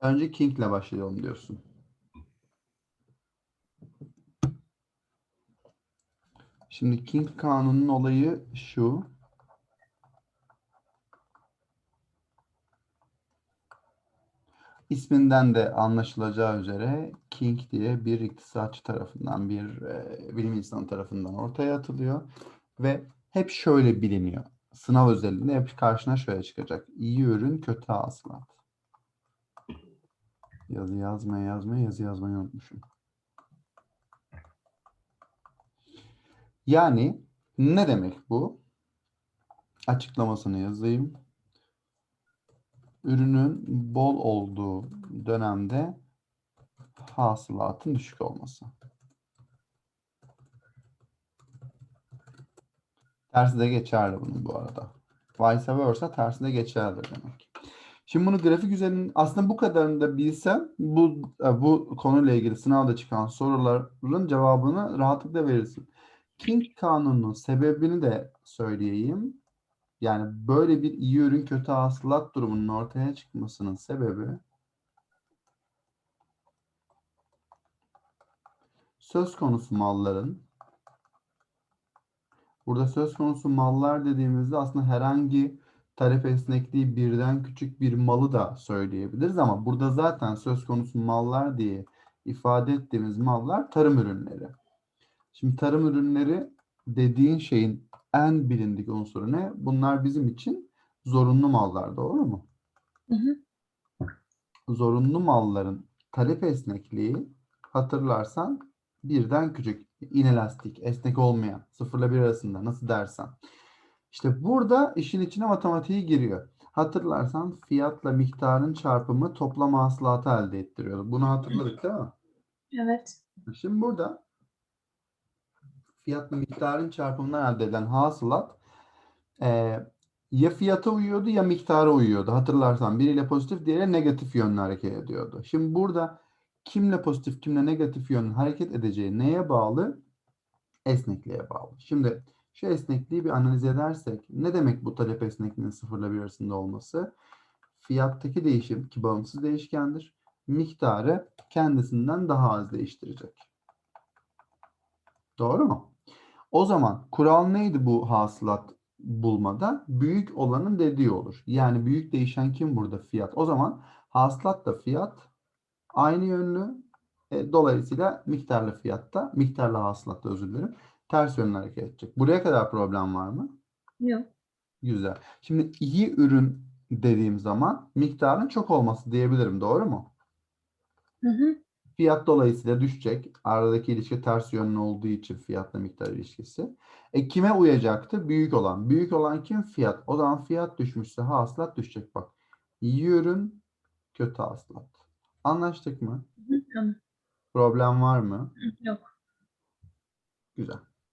Önce King ile başlayalım diyorsun. Şimdi King kanunun olayı şu. İsminden de anlaşılacağı üzere King diye bir iktisatçı tarafından, bir e, bilim insanı tarafından ortaya atılıyor ve hep şöyle biliniyor. Sınav özelliğinde hep karşına şöyle çıkacak. İyi ürün, kötü hasılat. Yazı yazmaya yazmaya yazı yazmayı unutmuşum. Yani ne demek bu? Açıklamasını yazayım. Ürünün bol olduğu dönemde hasılatın düşük olması. Tersi de geçerli bunun bu arada. Vice versa tersi de geçerli demek. Şimdi bunu grafik üzerinde aslında bu kadarını da bilsen bu e, bu konuyla ilgili sınavda çıkan soruların cevabını rahatlıkla verirsin. King kanununun sebebini de söyleyeyim. Yani böyle bir iyi ürün kötü hasılat durumunun ortaya çıkmasının sebebi söz konusu malların burada söz konusu mallar dediğimizde aslında herhangi tarif esnekliği birden küçük bir malı da söyleyebiliriz ama burada zaten söz konusu mallar diye ifade ettiğimiz mallar tarım ürünleri. Şimdi tarım ürünleri dediğin şeyin en bilindik unsuru ne? Bunlar bizim için zorunlu mallar, doğru mu? Hı hı. Zorunlu malların talep esnekliği hatırlarsan birden küçük, inelastik, esnek olmayan, sıfırla bir arasında nasıl dersen. İşte burada işin içine matematiği giriyor. Hatırlarsan fiyatla miktarın çarpımı toplam hasılatı elde ettiriyordu. Bunu hatırladık değil mi? Evet. Şimdi burada fiyatla miktarın çarpımından elde edilen hasılat eee, ya fiyata uyuyordu ya miktara uyuyordu. Hatırlarsan biriyle pozitif diğeriyle negatif yönlü hareket ediyordu. Şimdi burada kimle pozitif kimle negatif yönlü hareket edeceği neye bağlı? Esnekliğe bağlı. Şimdi şu esnekliği bir analiz edersek ne demek bu talep esnekliğinin sıfırla bir arasında olması? Fiyattaki değişim ki bağımsız değişkendir. Miktarı kendisinden daha az değiştirecek. Doğru mu? O zaman kural neydi bu hasılat bulmada? Büyük olanın dediği olur. Yani büyük değişen kim burada? Fiyat. O zaman hasılatla fiyat aynı yönlü. E, dolayısıyla miktarla fiyatta, miktarla hasılatta özür dilerim. Ters yönlü hareket edecek. Buraya kadar problem var mı? Yok. Güzel. Şimdi iyi ürün dediğim zaman miktarın çok olması diyebilirim. Doğru mu? Hı hı. Fiyat dolayısıyla düşecek. Aradaki ilişki ters yönlü olduğu için fiyatla miktar ilişkisi. E kime uyacaktı? Büyük olan. Büyük olan kim? Fiyat. O zaman fiyat düşmüşse hasılat düşecek bak. İyi ürün, kötü hasılat. Anlaştık mı? Hı, Tamam. Problem var mı? Yok. Güzel.